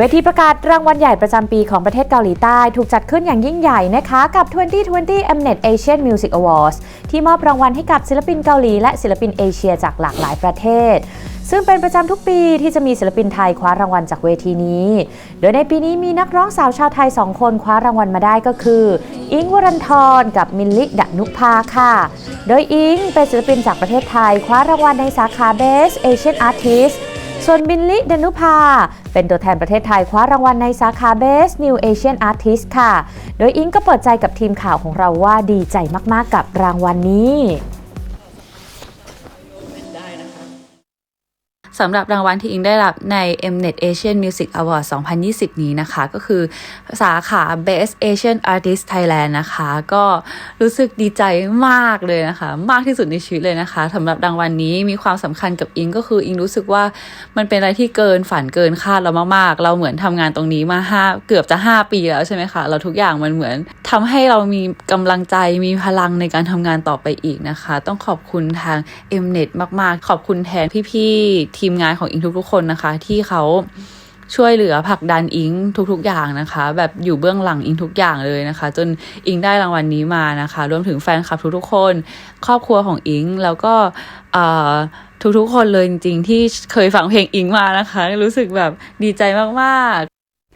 เวทีประกาศรางวัลใหญ่ประจำปีของประเทศเกาหลีใต้ ถูกจัดขึ้นอย่างยิ่งใหญ่นะคะกับ 2020 Mnet Asian Music Awards ที่มอบรางวัลให้กับศิลปินเกาหลีและศิลปินเอเชียจากหลากหลายประเทศ ซึ่งเป็นประจำทุกปีที่จะมีศิลปินไทยคว้ารางวัลจากเวทีนี้ โดยในปีนี้มีนักร้องสาวชาวไทย 2 คนคว้ารางวัลมาได้ก็คือ อิงวรันทรกับมิลลิดนุภาค่ะ โดยอิงเป็นศิลปินจากประเทศไทยคว้ารางวัลในสาขา Best Asian Artist ส่วนมินลิเดนุภา เป็นตัวแทนประเทศไทยคว้ารางวัลในสาขา Best New Asian Artist ค่ะ โดยอิงก็เปิดใจกับทีมข่าวของเราว่าดีใจมากๆกับรางวัลนี้ สำหรับรางวัลที่อิงได้รับใน Mnet Asian Music Award 2020 นี้นะคะ ก็คือสาขา Best Asian Artist Thailand นะคะ ก็รู้สึกดีใจมากเลยนะคะ มากที่สุดในชีวิตเลยนะคะสำหรับรางวัลนี้มีความสำคัญกับอิงก็คืออิงรู้สึกว่ามันเป็นอะไรที่เกินฝันเกินคาดเรามากๆ เราเหมือนทำงานตรงนี้มาห้าเกือบจะ 5 ปีแล้วใช่ไหมคะเราทุกอย่างมันเหมือนทำให้เรามีกำลังใจมีพลังในการทำงานต่อไปอีกนะคะ ต้องขอบคุณทาง Mnet มากๆ ขอบคุณแทนพี่ๆทีีมงานของอิงทุกๆคนนะคะ ที่เขาช่วยเหลือผลักดันอิงทุกๆอย่างนะคะ แบบอยู่เบื้องหลังอิงทุกอย่างเลยนะคะ จนอิงได้รางวัลนี้มานะคะ รวมถึงแฟนคลับทุกๆคน ครอบครัวของอิงแล้วก็เอ่อทุกๆคนเลยจริงๆที่เคยฟังเพลงอิงมานะคะ รู้สึกแบบดีใจมากๆ